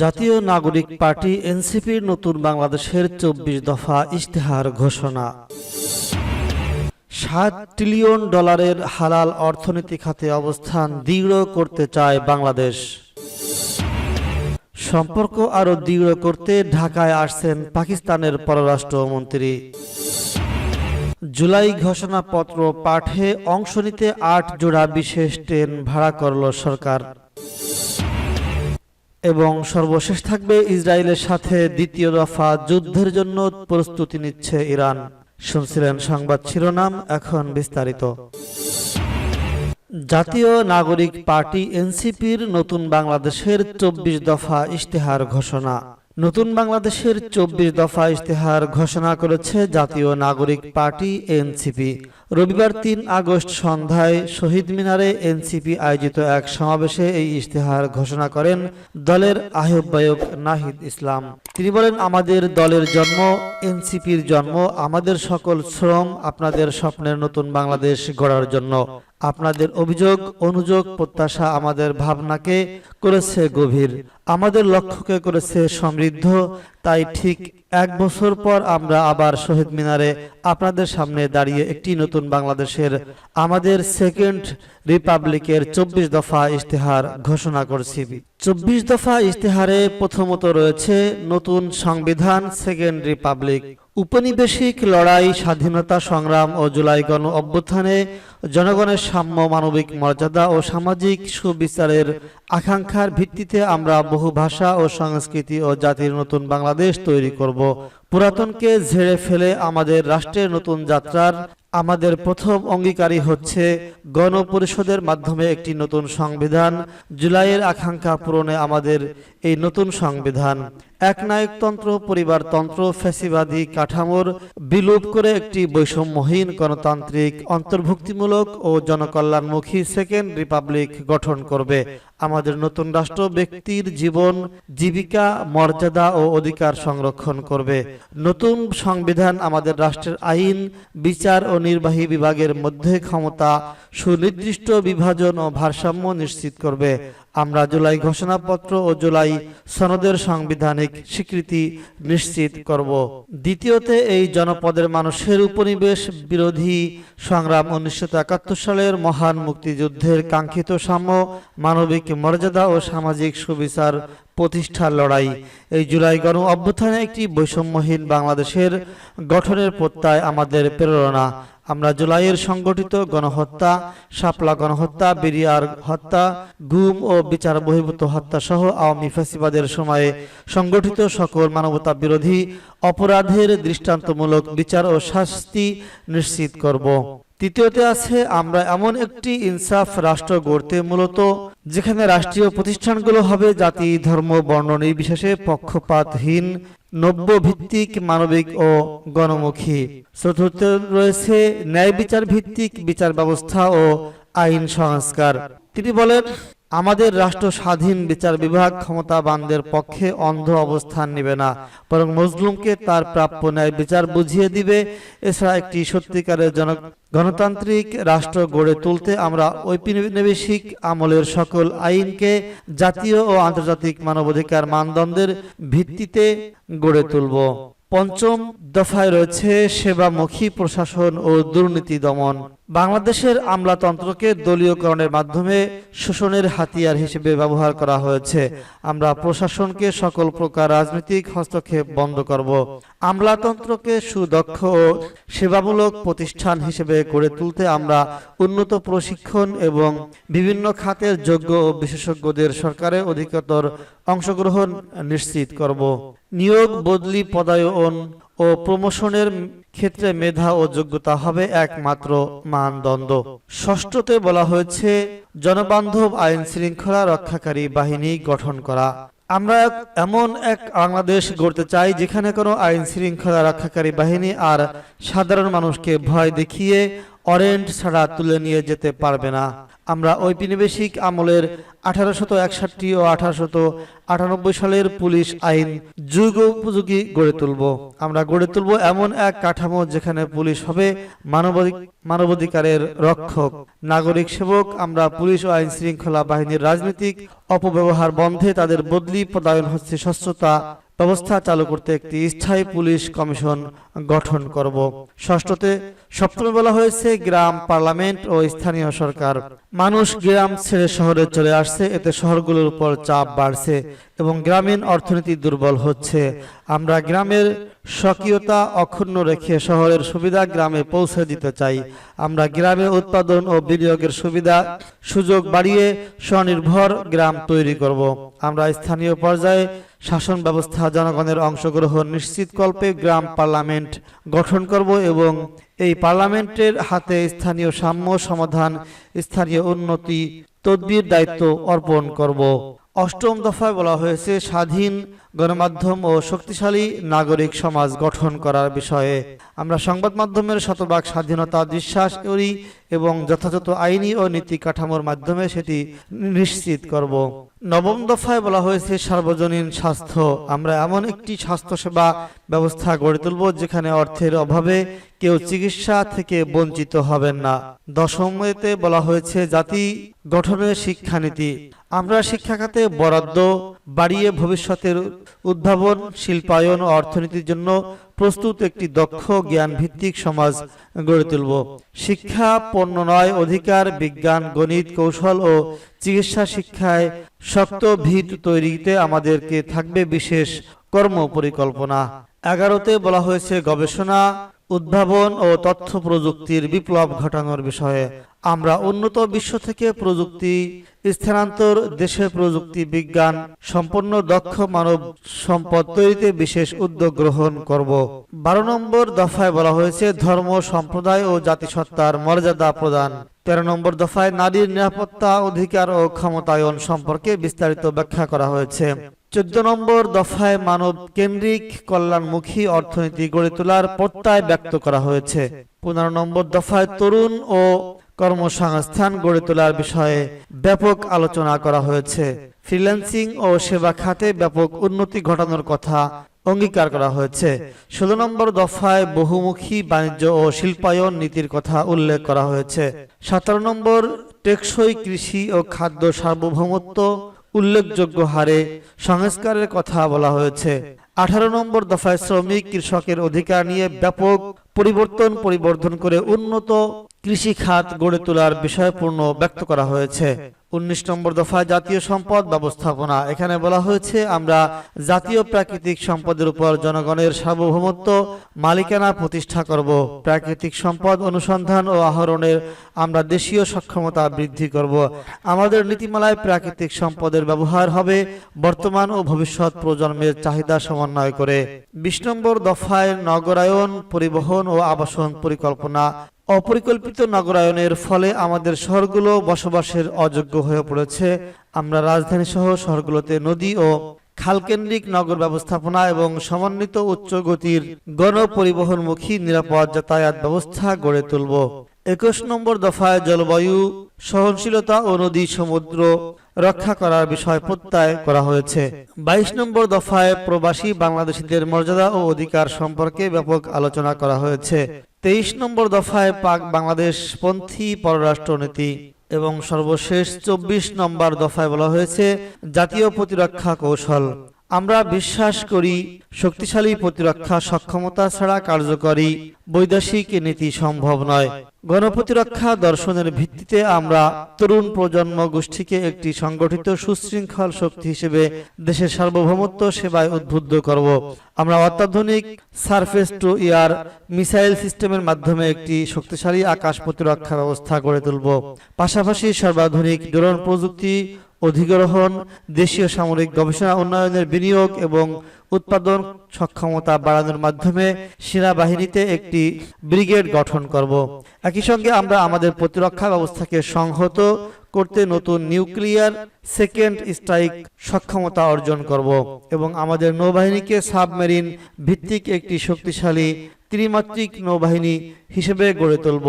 জাতীয় নাগরিক পার্টি এনসিপির নতুন বাংলাদেশের চব্বিশ দফা ইশতেহার ঘোষণা। সাত ট্রিলিয়ন ডলারের হালাল অর্থনীতি খাতে অবস্থান দৃঢ় করতে চায় বাংলাদেশ। সম্পর্ক আরও দৃঢ় করতে ঢাকায় আসছেন পাকিস্তানের পররাষ্ট্রমন্ত্রী। জুলাই ঘোষণাপত্র পাঠে অংশ নিতে আট জোড়া বিশেষ ট্রেন ভাড়া করল সরকার। এবং সর্বশেষ থাকবে ইসরায়েলের সাথে দ্বিতীয় দফা যুদ্ধের জন্য প্রস্তুতি নিচ্ছে ইরান। শুনছিলেন সংবাদ শিরোনাম, এখন বিস্তারিত। জাতীয় নাগরিক পার্টি এনসিপির নতুন বাংলাদেশের চব্বিশ দফা ইশতেহার ঘোষণা। নতুন বাংলাদেশের চব্বিশ দফা ইশতেহার ঘোষণা করেছে জাতীয় নাগরিক পার্টি, এনসিপি। রবিবার তিন আগস্ট সন্ধ্যায় শহীদ মিনারে এনসিপি আয়োজিত এক সমাবেশে এই ইশতেহার ঘোষণা করেন দলের আহ্বায়ক নাহিদ ইসলাম। তিনি বলেন, আমাদের দলের জন্ম, এনসিপির জন্ম, আমাদের সকল শ্রম আপনাদের স্বপ্নের নতুন বাংলাদেশ গড়ার জন্য। আপনাদের অভিযোগ, অনুযোগ, প্রত্যাশা আমাদের ভাবনাকে করেছে গভীর। আমাদের লক্ষ্যকে করেছে সমৃদ্ধ। তাই ঠিক এক বছর পর আমরা আবার শহীদ মিনারে আপনাদের সামনে দাঁড়িয়ে একটি নতুন বাংলাদেশের, আমাদের সেকেন্ড রিপাবলিকের চব্বিশ দফা ইশতেহার ঘোষণা করছি। চব্বিশ দফা ইশতেহারে প্রথমত রয়েছে নতুন সংবিধান, সেকেন্ড রিপাবলিক। উপনিবেশিক লড়াই, স্বাধীনতা সংগ্রাম ও জুলাই গণ অভ্যুত্থানে জনগণের সাম্য, মানবিক মর্যাদা ও সামাজিক সুবিচারের আকাঙ্ক্ষার ভিত্তিতে আমরা বহু ভাষা ও সংস্কৃতি ও জাতির নতুন বাংলাদেশ তৈরি করব। পুরাতনকে ঝেড়ে ফেলে আমাদের রাষ্ট্রের নতুন যাত্রার আমাদের প্রথম অঙ্গীকারী হচ্ছে গণপরিষদের মাধ্যমে একটি নতুন সংবিধান। জুলাইয়ের আকাঙ্ক্ষা পূরণে আমাদের এই নতুন সংবিধান। একনায়কতন্ত্র পরিবারতন্ত্র ফ্যাসিবাদী কাঠামোর বিলোপ করে একটি বৈষম্যহীন গণতান্ত্রিক অন্তর্ভুক্তিমূলক ও জনকল্যাণমুখী সেকেন্ড রিপাবলিক গঠন করবে। আমাদের নতুন রাষ্ট্র ব্যক্তির জীবন, জীবিকা, মর্যাদা ও অধিকার সংরক্ষণ করবে। নতুন সংবিধান আমাদের রাষ্ট্রের আইন, বিচার ও নির্বাহী বিভাগের মধ্যে ক্ষমতা সুনির্দিষ্ট বিভাজন ও ভারসাম্য নিশ্চিত করবে। আমরা জুলাই ঘোষণাপত্র ও জুলাই সনদের সাংবিধানিক স্বীকৃতি নিশ্চিত করব। দ্বিতীয়তে, এই জনপদের মানুষের উপনিবেশ বিরোধী সংগ্রাম উনিশশো একাত্তর সালের মহান মুক্তিযুদ্ধের কাঙ্ক্ষিত সাম্য, মানবিক মর্যাদা ও সামাজিক সুবিচার প্রতিষ্ঠার লড়াই। এই জুলাই গণ অভ্যুত্থানে একটি বৈষম্যহীন বাংলাদেশের গঠনের প্রত্যয় আমাদের প্রেরণা। আমরা জুলাইয়ের সংগঠিত গণহত্যা, শাপলা গণহত্যা, বিরিয়ার হত্যা, গুম ও বিচার বহির্ভূত হত্যা সহ আওয়ামী ফ্যাসিবাদের সময়ে সংগঠিত সকল মানবতা বিরোধী অপরাধের দৃষ্টান্তমূলক বিচার ও শাস্তি নিশ্চিত করব। তৃতীয়তে আছে, আমরা এমন একটি ইনসাফ রাষ্ট্র গড়তে মূলত, যেখানে রাষ্ট্রীয় প্রতিষ্ঠানগুলো হবে জাতি, ধর্ম, বর্ণ নির্বিশেষে পক্ষপাতহীন নব্য ভিত্তিক মানবিক ও গণমুখী। চতুর্থ রয়েছে ন্যায় বিচার ভিত্তিক বিচার ব্যবস্থা ও আইন সংস্কার। তিনি বলেন আমাদের রাষ্ট্র স্বাধীন বিচার বিভাগ ক্ষমতাবানদের পক্ষে অন্ধ অবস্থান নেবে না, বরং মজলুমকে তার প্রাপ্য ন্যায় বিচার বুঝিয়ে দিবে। এছাড়া একটি সত্যিকারের জন গণতান্ত্রিক রাষ্ট্র গড়ে তুলতে আমরা ঔপনিবেশিক আমলের সকল আইনকে জাতীয় ও আন্তর্জাতিক মানবাধিকার মানদণ্ডের ভিত্তিতে গড়ে তুলব। পঞ্চম দফায় রয়েছে সেবামুখী প্রশাসন ও দুর্নীতি দমন। বাংলাদেশের আমলাতন্ত্রকে দলীয়করণের মাধ্যমে শোষণের হাতিয়ার হিসেবে ব্যবহার করা হয়েছে। আমরা প্রশাসনকে সকল প্রকার রাজনৈতিক হস্তক্ষেপ বন্ধ করব। আমলাতন্ত্রকে সুদক্ষ ও সেবামূলক প্রতিষ্ঠান হিসেবে গড়ে তুলতে আমরা উন্নত প্রশিক্ষণ এবং বিভিন্ন খাতের যোগ্য ও বিশেষজ্ঞদের সরকারে অধিকতর অংশগ্রহণ নিশ্চিত করব। নিয়োগ, বদলি, পদায়ন ও প্রমোশনের ক্ষেত্রে মেধা ও যোগ্যতা হবে একমাত্র মানদণ্ড। ষষ্ঠতে বলা হয়েছে, জনবান্ধব আইন শৃঙ্খলা রক্ষাকারী বাহিনী গঠন করা। আমরা এমন এক বাংলাদেশ গড়তে চাই, যেখানে কোনো আইন শৃঙ্খলা রক্ষাকারী বাহিনী আর সাধারণ মানুষকে ভয় দেখিয়ে অরেন্ট ছাড়া তুলে নিয়ে যেতে পারবে না। আমরা ঔপনিবেশিক আমলের আঠারোশত একষট্টি ও আঠারোশত আটানব্বই সালের পুলিশ আইন যুগ উপযোগী গড়ে তুলব। আমরা গড়ে তুলব এমন এক কাঠামো যেখানে পুলিশ হবে মানবাধিক মানবাধিকারের রক্ষক। নাগরিক সেবক, আমরা পুলিশ ও আইন শৃঙ্খলা বাহিনীর রাজনৈতিক অপব্যবহার বন্ধে তাদের বদলি, পদায়ন হচ্ছে স্বচ্ছতা ব্যবস্থা চালু করতে একটি স্থায়ী পুলিশ কমিশন গঠন করব। ষষ্ঠতে সপ্তমে বলা হয়েছে, গ্রাম, পার্লামেন্ট ও স্থানীয় সরকার। মানুষ গ্রাম ছেড়ে শহরে চলে আসছে, এতে শহরগুলোর উপর চাপ বাড়ছে এবং গ্রামীণ অর্থনীতি দুর্বল হচ্ছে। আমরা গ্রামের স্বকীয়তা অক্ষুণ্ণ রেখে শহরের সুবিধা গ্রামে পৌঁছে দিতে চাই। আমরা গ্রামে উৎপাদন ও বিনিয়োগের সুবিধা, সুযোগ বাড়িয়ে স্বনির্ভর গ্রাম তৈরি করব। আমরা স্থানীয় পর্যায়ে শাসন ব্যবস্থা জনগণের অংশগ্রহণ নিশ্চিতকল্পে গ্রাম পার্লামেন্ট গঠন করব এবং এই পার্লামেন্টের হাতে স্থানীয় সাম্য সমাধান, স্থানীয় উন্নতি, তদবির দায়িত্ব অর্পণ করব। অষ্টম দফায় বলা হয়েছে, স্বাধীন, গণমাধ্যম ও শক্তিশালী নাগরিক সমাজ গঠন করার বিষয়ে। আমরা সংবাদ মাধ্যমের শতভাগ স্বাধীনতা, বিশ্বাস করি এবং যথাযথ আইনি ও নীতি কাঠামোর মাধ্যমে সেটি নিশ্চিত করব। নবম দফায় বলা হয়েছে, সার্বজনীন স্বাস্থ্য। আমরা এমন একটি স্বাস্থ্যসেবা ব্যবস্থা গড়ে তুলব যেখানে অর্থের অভাবে কেউ চিকিৎসা থেকে বঞ্চিত হবেন না। দশমতে বলা হয়েছে, জাতি গঠনের শিক্ষানীতি। আমরা শিক্ষা খাতে বরাদ্দ বাড়িয়ে ভবিষ্যতের উদ্ভাবন, শিল্পায়ন ও অর্থনীতির জন্য প্রস্তুত একটি দক্ষ জ্ঞান ভিত্তিক সমাজ গড়ে তুলব। শিক্ষা, পণ্য নয়, অধিকার, বিজ্ঞান, গণিত, কৌশল ও চিকিৎসা শিক্ষায় শক্ত ভিত তৈরিতে আমাদেরকে থাকবে বিশেষ কর্ম পরিকল্পনা এগারোতে বলা হয়েছে গবেষণা, উদ্ভাবন ও তথ্য প্রযুক্তির বিপ্লব ঘটানোর বিষয়ে। আমরা উন্নত বিশ্ব থেকে প্রযুক্তি, স্থানান্তর দেশে প্রযুক্তি বিজ্ঞান, সম্পন্ন দক্ষ মানব সম্পদ তৈরিতে বিশেষ উদ্যোগ গ্রহণ করব। বারো নম্বর দফায় বলা হয়েছে, ধর্ম, সম্প্রদায় ও জাতিসত্তার মর্যাদা প্রদান। তেরো নম্বর দফায়, নারীর নিরাপত্তা অধিকার ও ক্ষমতায়ন সম্পর্কে বিস্তারিত ব্যাখ্যা করা হয়েছে। চোদ্দ নম্বর দফায়, মানব কেন্দ্রিক কল্যাণমুখী অর্থনীতি গড়ে তোলার প্রত্যয় ব্যক্ত করা হয়েছে। পনেরো নম্বর দফায়, তরুণ ও কর্মসংস্থান গড়ে তোলার বিষয়ে ব্যাপক আলোচনা করা হয়েছে। ফ্রিল্যান্সিং ও সেবা খাতে ব্যাপক উন্নতি ঘটানোর কথা অঙ্গীকার করা হয়েছে। ষোলো নম্বর দফায় বহুমুখী বাণিজ্য ও শিল্পায়ন নীতির কথা উল্লেখ করা হয়েছে। সতেরো নম্বর, টেকসই কৃষি ও খাদ্য সার্বভৌমত্ব উল্লেখযোগ্য হারে সংস্কারের কথা বলা হয়েছে। আঠারো নম্বর দফায় শ্রমিক, কৃষকের অধিকার নিয়ে ব্যাপক পরিবর্তন পরিবর্ধন করে উন্নত কৃষি খাত গড়ে তোলার বিষয়পূর্ণ ব্যক্ত করা হয়েছে। উনিশ নম্বর দফায় জাতীয় সম্পদ ব্যবস্থাপনা। এখানে বলা হয়েছে, আমরা জাতীয় প্রাকৃতিক সম্পদের উপর জনগণের সার্বভৌমত্ব মালিকানা প্রতিষ্ঠা করব। প্রাকৃতিক সম্পদ অনুসন্ধান ও আহরণের আমরা দেশীয় সক্ষমতা বৃদ্ধি করব। আমাদের নীতিমালায় প্রাকৃতিক সম্পদের ব্যবহার হবে বর্তমান ও ভবিষ্যৎ প্রজন্মের চাহিদা সমন্বয় করে। বিশ নম্বর দফায় নগরায়ন, পরিবহন ও আবাসন পরিকল্পনা। অপরিকল্পিত নগরায়নের ফলে আমাদের শহরগুলো বসবাসের অযোগ্য হয়ে পড়েছে। আমরা রাজধানী সহ শহরগুলোতে নদী ও খালকেন্দ্রিক নগর ব্যবস্থাপনা এবং সমন্বিত উচ্চ গতির গণপরিবহনমুখী নিরাপদ যাতায়াত ব্যবস্থা গড়ে তুলব। একুশ নম্বর দফায় জলবায়ু, সহনশীলতা ও নদী সমুদ্র রক্ষা করার বিষয় প্রত্যয় করা হয়েছে। বাইশ নম্বর দফায় প্রবাসী বাংলাদেশিদের মর্যাদা ও অধিকার সম্পর্কে ব্যাপক আলোচনা করা হয়েছে। তেইশ নম্বর দফায় পাক বাংলাদেশ পন্থী পররাষ্ট্রনীতি এবং সর্বশেষ চব্বিশ নম্বর দফায় বলা হয়েছে জাতীয় প্রতিরক্ষা কৌশল। আমরা বিশ্বাস করি, শক্তিশালী প্রতিরক্ষা সক্ষমতা ছাড়া কার্যকরী বৈদেশিক নীতি সম্ভব নয়। গণপ্রতিরক্ষা দর্শনের ভিত্তিতে আমরা তরুণ প্রজন্ম গোষ্ঠীকে একটি সংগঠিত সুশৃঙ্খল শক্তি হিসেবে দেশের সার্বভৌমত্ব সেবায় উদ্বুদ্ধ করব। আমরা অত্যাধুনিক সারফেস টু ইয়ার মিসাইল সিস্টেমের মাধ্যমে একটি শক্তিশালী আকাশ প্রতিরক্ষা ব্যবস্থা গড়ে তুলব। পাশাপাশি সর্বাধুনিক ড্রোন প্রযুক্তি অধিগ্রহণ, দেশীয় সামরিক গবেষণা উন্নয়নের বিনিয়োগ এবং উৎপাদন সক্ষমতা বাড়ানোর মাধ্যমে সেনাবাহিনীতে একটি ব্রিগেড গঠন করব। একই সঙ্গে আমরা আমাদের প্রতিরক্ষা ব্যবস্থাকে সংহত করতে নতুন নিউক্লিয়ার সেকেন্ড স্ট্রাইক সক্ষমতা অর্জন করব এবং আমাদের নৌবাহিনীকে সাবমেরিন ভিত্তিক একটি শক্তিশালী ত্রিমাত্রিক নৌবাহিনী হিসেবে গড়ে তুলব।